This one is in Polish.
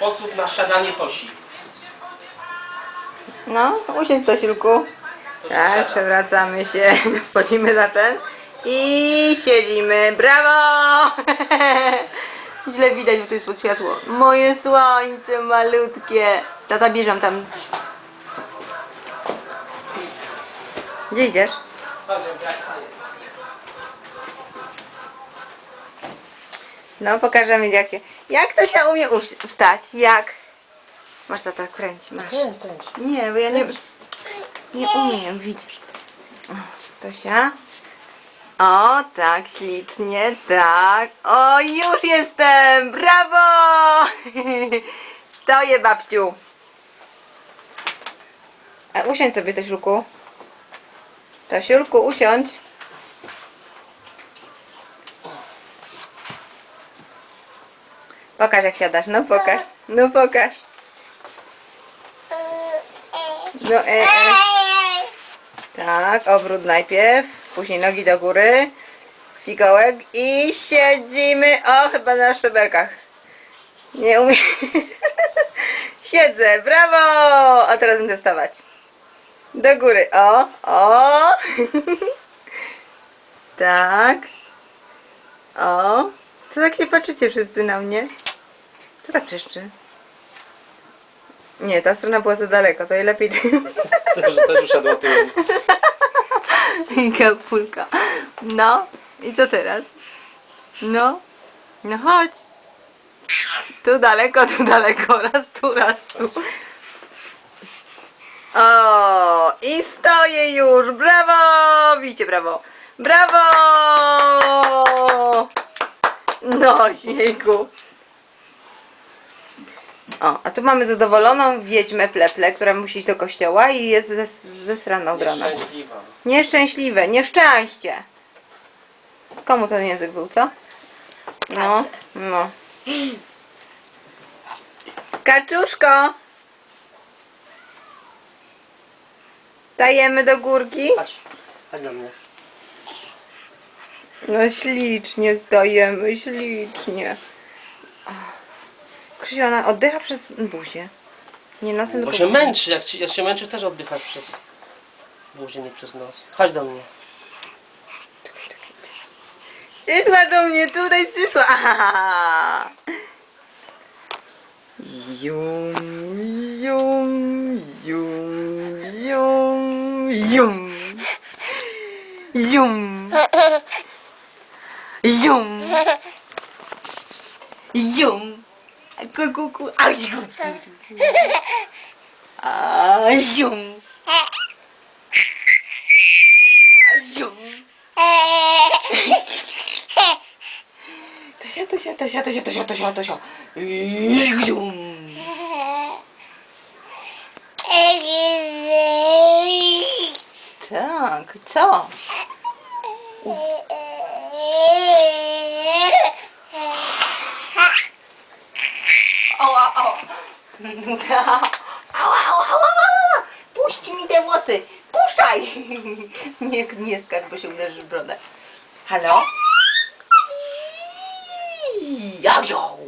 sposób na siadanie Tosi. No, usiądź Tosiulku. Tosi Tak, siada. przewracamy się, wchodzimy na ten i siedzimy. Brawo! Źle widać, bo tu jest pod światło. Moje słońce malutkie. Tata bierzem tam. Gdzie idziesz? Jak fajnie. No, pokażemy jakie. Jak to się umie us- wstać? Jak? Masz tata, kręć, masz. Kręć. Nie, bo ja nie, nie umiem, widzisz. O, Tosia. O, tak, ślicznie, tak. O, już jestem! Brawo! Stoję, babciu. A usiądź sobie, Tosiulku. Tosiulku, usiądź. Pokaż, jak siadasz. No, pokaż. No, pokaż. No, e, e. Tak, obrót najpierw, później nogi do góry, fikołek i siedzimy. O, chyba na szczebelkach. Nie umiem. Siedzę, brawo! A teraz będę wstawać. Do góry, o, o. tak. O. Co tak się patrzycie wszyscy na mnie? Co tak czeszczy? Nie, ta strona była za daleko, to i lepiej. Też, też usiadła tyłem. Kapulka. No, i co teraz? No, no chodź. Tu daleko, tu daleko, raz tu, raz tu. O, i stoję już, brawo! Widzicie, brawo. Brawo! No, śmiejku. O, a tu mamy zadowoloną wiedźmę Pleple, która musi iść do kościoła i jest zes- zesrana od rana. Nieszczęśliwa. Nieszczęśliwe, nieszczęście. Komu ten język był, co? No, no. Kaczuszko! Dajemy do górki? Chodź, chodź do mnie. No ślicznie zdajemy, ślicznie. Krzysiu, ona oddycha przez buzię. Nie nosem, Bo tylko się buzią. męczy, jak, ci- jak się męczysz też oddychasz przez buzię, nie przez nos. Chodź do mnie. Przyszła do mnie, tutaj przyszła. Ahaha. Jum, jum, jum, jum, jum. Jum. Jum. Jum. Ku, ku, ku. A, jum. A, jum. A, jum. Tosia, Tosia, Tosia, Tosia, Tosia, Tosia, Tosia. Jum. Tak, co? Ała, ała. Ała, ała, ała, ała. Puść mi te włosy. Puszczaj. Nie, nie skarż, bo się uderzy w brodę. Halo? Jojo.